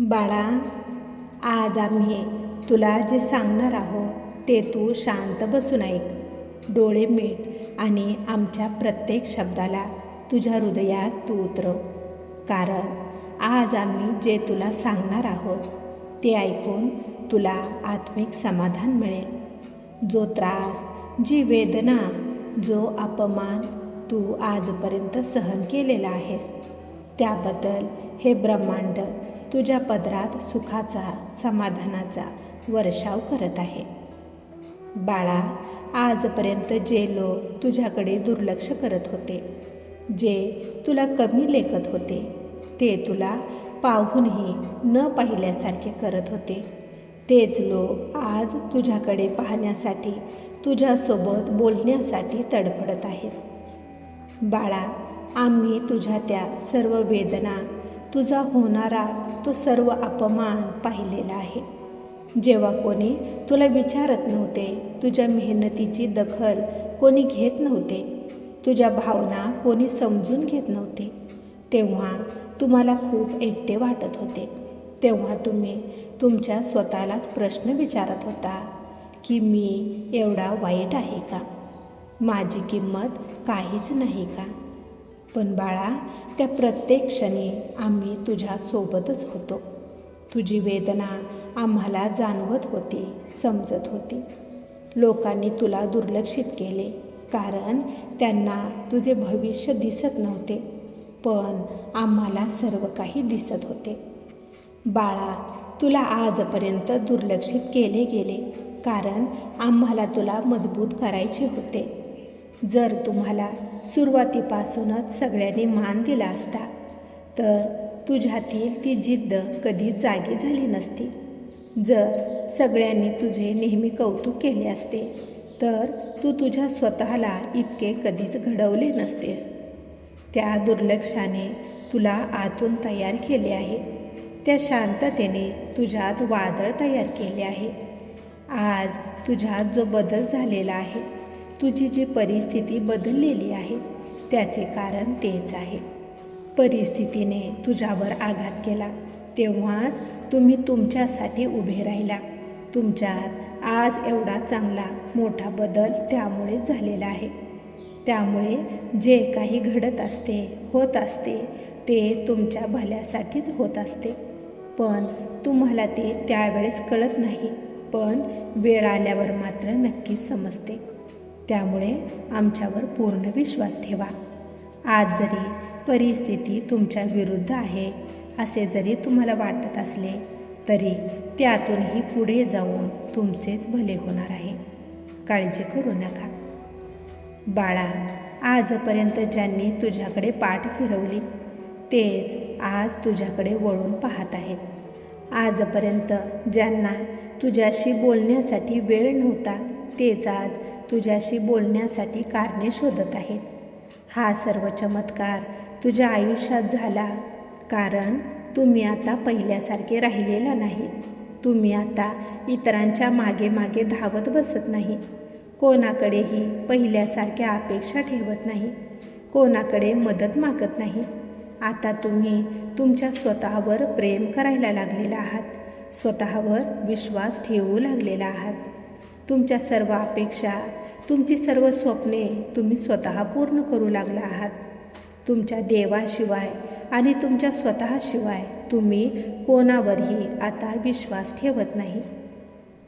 बाळा आज आम्ही तुला जे सांगणार आहोत ते तू शांत बसून ऐक. डोळे मीठ आणि आमच्या प्रत्येक शब्दाला तुझ्या हृदयात तू उतरव. कारण आज आम्ही जे तुला सांगणार आहोत ते ऐकून तुला आत्मिक समाधान मिळेल. जो त्रास जी वेदना जो अपमान तू आजपर्यंत सहन केलेला आहेस त्याबद्दल हे ब्रह्मांड तुझ्या पदरात सुखाचा समाधानाचा वर्षाव करत आहे. बाळा आजपर्यंत जे लोक तुझ्याकडे दुर्लक्ष करत होते जे तुला कमी लेखत होते ते तुला पाहूनही न पाहिल्यासारखे करत होते तेच लोक आज तुझ्याकडे पाहण्यासाठी तुझ्यासोबत बोलण्यासाठी तडफडत आहेत. बाळा आम्ही तुझ्या त्या सर्व वेदना तुझा होणारा तो सर्व अपमान पाहिलेला आहे. जेव्हा कोणी तुला विचारत नव्हते तुझ्या मेहनतीची दखल कोणी घेत नव्हते तुझ्या भावना कोणी समजून घेत नव्हते तेव्हा तुम्हाला खूप एकटे वाटत होते. तेव्हा तुम्ही तुमच्या स्वतःलाच प्रश्न विचारत होता की मी एवढा वाईट आहे का? माझी किंमत काहीच नाही का? पण बाळा त्या प्रत्येक क्षणी आम्ही तुझ्यासोबतच होतो. तुझी वेदना आम्हाला जाणवत होती समजत होती. लोकांनी तुला दुर्लक्षित केले कारण त्यांना तुझे भविष्य दिसत नव्हते पण आम्हाला सर्व काही दिसत होते. बाळा तुला आजपर्यंत दुर्लक्षित केले गेले कारण आम्हाला तुला मजबूत करायचे होते. जर तुम्हाला सुरुवातीपासूनच सगळ्यांनी मान दिला असता. तर तुझ्यातील ती जिद्द कधी जागी झाली नसती. जर सगळ्यांनी तुझे नेहमी कौतुक केले असते तर तू तुझ्या स्वतःला इतके कधीच घडवले नसतेस. त्या दुर्लक्षाने तुला आतून तयार केले आहे. त्या शांततेने तुझ्यात वादळ तयार केले आहे. आज तुझ्यात जो बदल झालेला आहे तुझी जी परिस्थिती बदललेली आहे त्याचे कारण तेच आहे. परिस्थितीने तुझ्यावर आघात केला तेव्हाच तुम्ही तुमच्यासाठी उभे राहिला. तुमच्यात आज एवढा चांगला मोठा बदल त्यामुळे झालेला आहे. त्यामुळे जे काही घडत असते होत असते ते तुमच्या भल्यासाठीच होत असते. पण तुम्हाला ते त्यावेळेस कळत नाही पण वेळ आल्यावर मात्र नक्कीच समजते. त्यामुळे आमच्यावर पूर्ण विश्वास ठेवा. आज जरी परिस्थिती तुमच्या विरुद्ध आहे असे जरी तुम्हाला वाटत असले तरी त्यातूनही पुढे जाऊन तुमचेच भले होणार आहे. काळजी करू नका. बाळा आजपर्यंत ज्यांनी तुझ्याकडे पाठ फिरवली तेच आज तुझ्याकडे वळून पाहत आहेत. आजपर्यंत ज्यांना तुझ्याशी बोलण्यासाठी वेळ नव्हता तेच आज तुझ्याशी बोलण्यासाठी कारणे शोधत आहेत. हा सर्व चमत्कार तुझ्या आयुष्यात झाला. कारण तुम्ही आता पहिल्यासारखे राहिलेला नाहीत. तुम्ही आता इतरांच्या मागे मागे धावत बसत नाही. कोणाकडेही पहिल्यासारख्या अपेक्षा ठेवत नाही. कोणाकडे मदत मागत नाही. आता तुम्ही तुमच्या स्वतःवर प्रेम करायला लागलेला आहात. स्वतःवर विश्वास ठेवू लागलेला आहात. तुमच्या सर्व अपेक्षा तुमची सर्व स्वप्ने तुम्ही स्वतः पूर्ण करू लागला आहात. तुमच्या देवाशिवाय आणि तुमच्या स्वतःशिवाय तुम्ही कोणावरही आता विश्वास ठेवत नाही.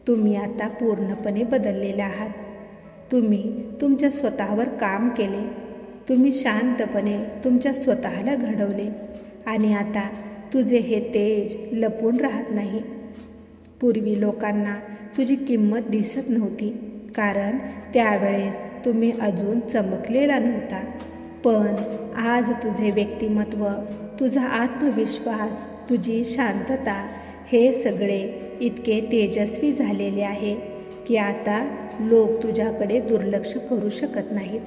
तुम्ही आता पूर्णपणे बदललेले आहात. तुम्ही तुमच्या स्वतःवर काम केले. तुम्ही शांतपणे तुमच्या स्वतःला घडवले. आणि आता तुझे हे तेज लपून राहत नाही. पूर्वी लोकांना तुझी किंमत दिसत नव्हती कारण त्यावेळेस तुम्ही अजून चमकलेला नव्हता. पण आज तुझे व्यक्तिमत्व तुझा आत्मविश्वास तुझी शांतता हे सगळे इतके तेजस्वी झालेले आहे की आता लोक तुझ्याकडे दुर्लक्ष करू शकत नाहीत.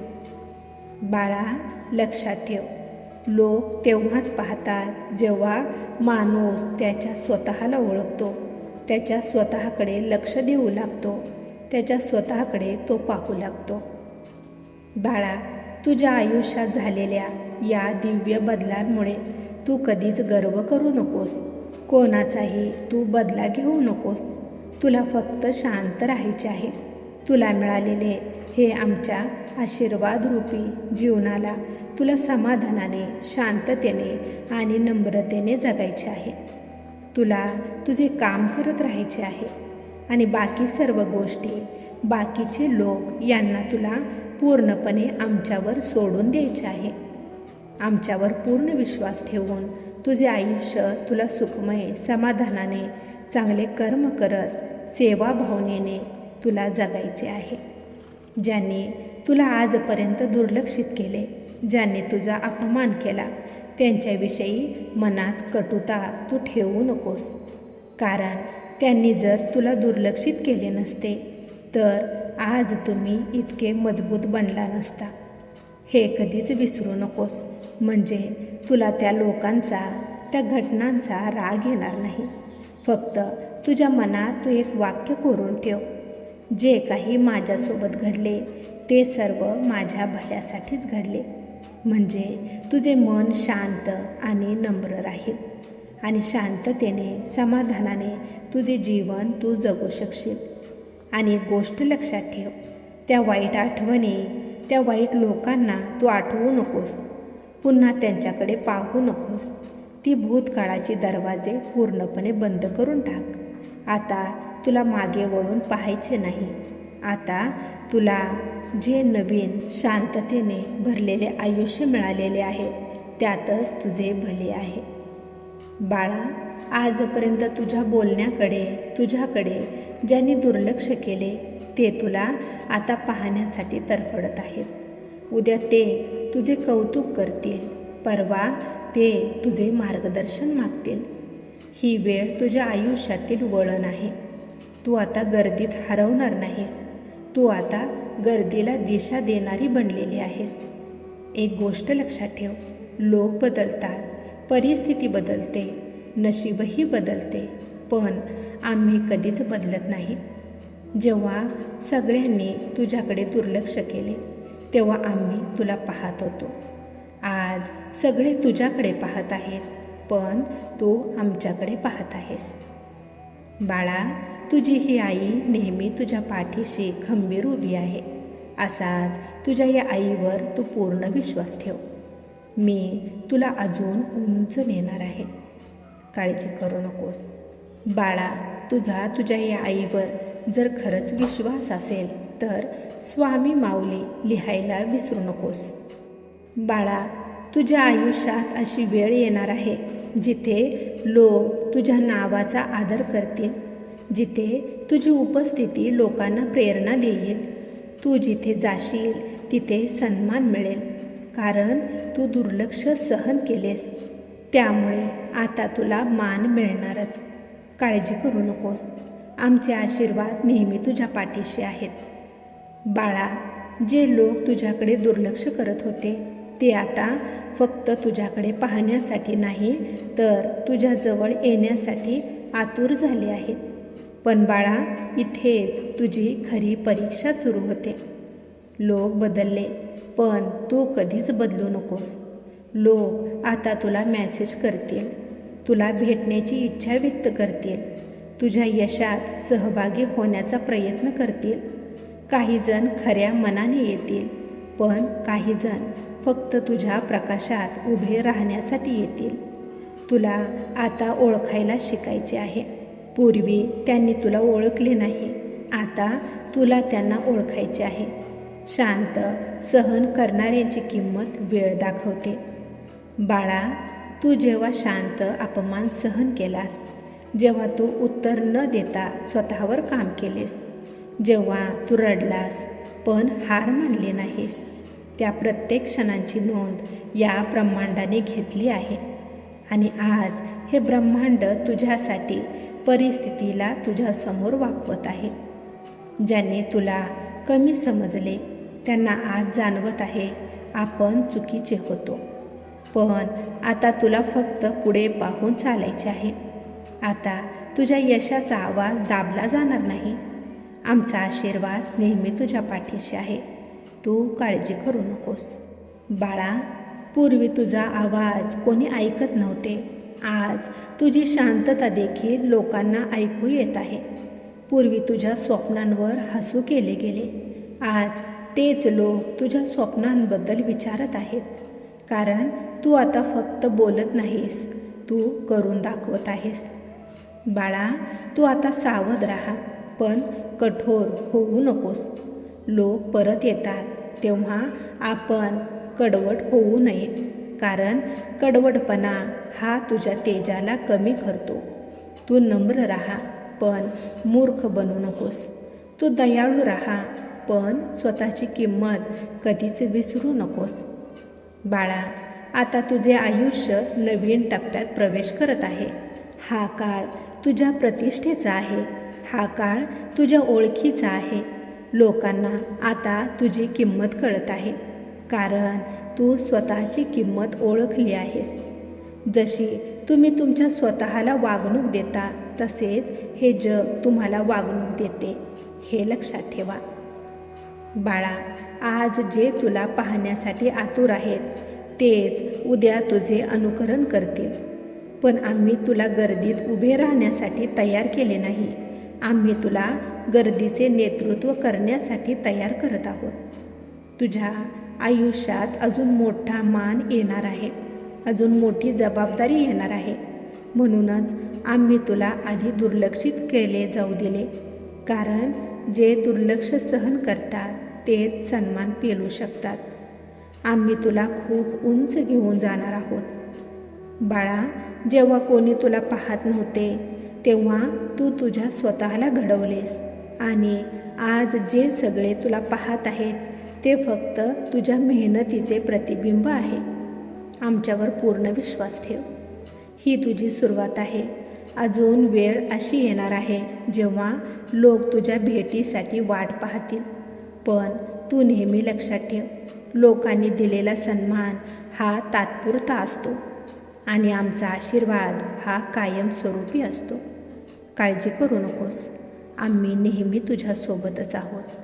बाळा लक्षात ठेव. लोक तेव्हाच पाहतात जेव्हा माणूस त्याच्या स्वतःला ओळखतो. त्याच्या स्वतःकडे लक्ष देऊ लागतो. त्याच्या स्वतःकडे तो पाहू लागतो. बाळा तुझ्या आयुष्यात झालेल्या या दिव्य बदलांमुळे तू कधीच गर्व करू नकोस. कोणाचाही तू बदला घेऊ नकोस. तुला फक्त शांत राहायचे आहे. तुला मिळालेले हे आमच्या आशीर्वाद रूपी जीवनाला तुला समाधानाने शांततेने आणि नम्रतेने जगायचे आहे. तुला तुझे काम करत राहायचे आहे. आणि बाकी सर्व गोष्टी बाकीचे लोक यांना तुला पूर्णपणे आमच्यावर सोडून द्यायचे आहे. आमच्यावर पूर्ण विश्वास ठेवून तुझे आयुष्य तुला सुखमय समाधानाने चांगले कर्म करत सेवाभावनेने तुला जगायचे आहे. ज्यांनी तुला आजपर्यंत दुर्लक्षित केले ज्यांनी तुझा अपमान केला त्यांच्याविषयी मनात कटुता तू ठेवू नकोस. कारण त्यांनी जर तुला दुर्लक्षित केले नसते तर आज तुम्ही इतके मजबूत बनला नसता. हे कधीच विसरू नकोस. म्हणजे तुला त्या लोकांचा त्या घटनांचा राग येणार नाही. फक्त तुझ्या मनात तू एक वाक्य कोरून ठेव. जे काही माझ्यासोबत घडले ते सर्व माझ्या भल्यासाठीच घडले. म्हणजे तुझे मन शांत आणि नम्र राहील. आणि शांततेने समाधानाने तुझे जीवन तू जगू शकशील. आणि एक गोष्ट लक्षात ठेव त्या वाईट आठवणी त्या वाईट लोकांना तू आठवू नकोस. पुन्हा त्यांच्याकडे पाहू नकोस. ती भूतकाळाची दरवाजे पूर्णपणे बंद करून टाक. आता तुला मागे वळून पाहायचे नाही. आता तुला जे नवीन शांततेने भरलेले आयुष्य मिळालेले आहे त्यातच तुझे भले आहे. बाळा आजपर्यंत तुझ्या बोलण्याकडे तुझ्याकडे ज्यांनी दुर्लक्ष केले ते तुला आता पाहण्यासाठी तरफडत आहेत. उद्या तेच तुझे कौतुक करतील परवा ते तुझे मार्गदर्शन मागतील. ही वेळ तुझ्या आयुष्यातील वळण आहे. तू आता गर्दीत हरवणार नाहीस. तू आता गर्दीला दिशा देणारी बनलेली आहेस. एक गोष्ट लक्षात ठेव. लोक बदलतात. परिस्थिती बदलते. नशीबही बदलते. पण आम्ही कधीच बदलत नाही. जेव्हा सगळ्यांनी तुझ्याकडे दुर्लक्ष केले तेव्हा आम्ही तुला पाहत होतो. आज सगळे तुझ्याकडे पाहत आहेत पण तू आमच्याकडे पाहत आहेस. बाळा तुझी ही आई नेहमी तुझ्या पाठीशी खंबीर उभी आहे. असाच तुझ्या या आईवर तू पूर्ण विश्वास ठेव. मी तुला अजून उंच नेणार आहे. काळजी करू नकोस. बाळा तुझा तुझ्या या आईवर जर खरंच विश्वास असेल तर स्वामी माऊली लिहायला विसरू नकोस. बाळा तुझ्या आयुष्यात अशी वेळ येणार आहे जिथे लोक तुझ्या नावाचा आदर करतील जिथे तुझी उपस्थिती लोकांना प्रेरणा देईल. तू जिथे जाशील तिथे सन्मान मिळेल. कारण तू दुर्लक्ष सहन केलेस. त्यामुळे आता तुला मान मिळणारच. काळजी करू नकोस. आमचे आशीर्वाद नेहमी तुझ्या पाठीशी आहेत. बाळा जे लोक तुझ्याकडे दुर्लक्ष करत होते ते आता फक्त तुझ्याकडे पाहण्यासाठी नाही तर तुझ्याजवळ येण्यासाठी आतुर झाले आहेत. पण बाळा इथेच तुझी खरी परीक्षा सुरू होते. लोक बदलले पण तू कधीच बदलू नकोस. लोक आता तुला मॅसेज करतील तुला भेटण्याची इच्छा व्यक्त करतील तुझ्या यशात सहभागी होण्याचा प्रयत्न करतील. काहीजण खऱ्या मनाने येतील पण काहीजण फक्त तुझ्या प्रकाशात उभे राहण्यासाठी येतील. तुला आता ओळखायला शिकायचे आहे. पूर्वी त्यांनी तुला ओळखले नाही आता तुला त्यांना ओळखायचे आहे. शांत सहन करणाऱ्यांची किंमत वेळ दाखवते. बाळा तू जेव्हा शांत अपमान सहन केलास जेव्हा तू उत्तर न देता स्वतःवर काम केलेस जेव्हा तू रडलास पण हार मानली नाहीस त्या प्रत्येक क्षणांची नोंद या ब्रह्मांडाने घेतली आहे. आणि आज हे ब्रह्मांड तुझ्यासाठी परिस्थितीला तुझ्यासमोर वाकवत आहे. ज्यांनी तुला कमी समजले त्यांना आज जाणवत आहे आपण चुकीचे होतो. पण आता तुला फक्त पुढे पाहून चालायचे आहे. आता तुझ्या यशाचा आवाज दाबला जाणार नाही. आमचा आशीर्वाद नेहमी तुझ्या पाठीशी आहे. तू काळजी करू नकोस. बाळा पूर्वी तुझा आवाज कोणी ऐकत नव्हते. आज तुझी शांतता देखील लोकांना ऐकू येत आहे. पूर्वी तुझ्या स्वप्नांवर हसू केले गेले. आज तेच लोक तुझ्या स्वप्नांबद्दल विचारत आहेत. कारण तू आता फक्त बोलत नाहीस तू करून दाखवत आहेस. बाळा तू आता सावध राहा पण कठोर होऊ नकोस. लोक परत येतात तेव्हा आपण कडवट होऊ नये. कारण कडवटपणा हा तुझ्या तेजाला कमी करतो. तू नम्र राहा पण मूर्ख बनू नकोस. तू दयाळू राहा पण स्वतःची किंमत कधीच विसरू नकोस. बाळा आता तुझे आयुष्य नवीन टप्प्यात प्रवेश करत आहे. हा काळ तुझ्या प्रतिष्ठेचा आहे. हा काळ तुझ्या ओळखीचा आहे. लोकांना आता तुझी किंमत कळत आहे. कारण तू स्वतःची किंमत ओळखली आहेस. जशी तुम्ही तुमच्या स्वतःला वागणूक देता तसेच हे जग तुम्हाला वागणूक देते हे लक्षात ठेवा. बाळा आज जे तुला पाहण्यासाठी आतुर आहेत तेच उद्या तुझे अनुकरण करतील. पण आम्ही तुला गर्दीत उभे राहण्यासाठी तयार केले नाही. आम्ही तुला गर्दीचे नेतृत्व करण्यासाठी तयार करत आहोत. तुझ्या आयुष्यात अजून मोठा मान येणार आहे. अजून मोठी जबाबदारी येणार आहे. म्हणूनच आम्ही तुला आधी दुर्लक्षित केले जाऊ दिले. कारण जे दुर्लक्ष सहन करतात तेच सन्मान पेलू शकतात. आम्ही तुला खूप उंच घेऊन जाणार आहोत. बाळा जेव्हा कोणी तुला पाहत नव्हते तेव्हा तू तुझ्या स्वतःला घडवलेस. आणि आज जे सगळे तुला पाहत आहेत ते फक्त तुझ्या मेहनतीचे प्रतिबिंब आहे. आमच्यावर पूर्ण विश्वास ठेव. ही तुझी सुरुवात आहे. अजून वेळ अशी येणार आहे जेव्हा लोक तुझ्या भेटीसाठी वाट पाहतील. पण तू नेहमी लक्षात ठेव लोकांनी दिलेला सन्मान हा तात्पुरता असतो आणि आमचा आशीर्वाद हा कायमस्वरूपी असतो. काळजी करू नकोस. आम्ही नेहमी तुझ्यासोबतच आहोत.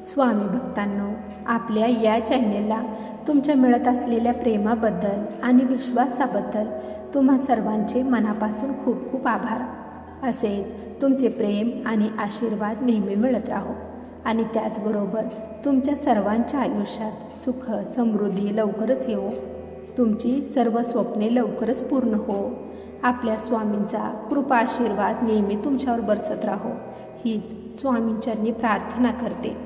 स्वामी भक्तांनो आपल्या या चॅनेलला तुमच्या मिळत असलेल्या प्रेमाबद्दल आणि विश्वासाबद्दल तुम्हा सर्वांचे मनापासून खूप खूप आभार. असेच तुमचे प्रेम आणि आशीर्वाद नेहमी मिळत राहो आणि त्याचबरोबर तुमच्या सर्वांच्या आयुष्यात सुख समृद्धी लवकरच येऊ तुमची सर्व स्वप्ने लवकरच पूर्ण हो. आपल्या स्वामींचा कृपा आशीर्वाद नेहमी तुमच्यावर बरसत राहो. हीच स्वामींचरणी प्रार्थना करते.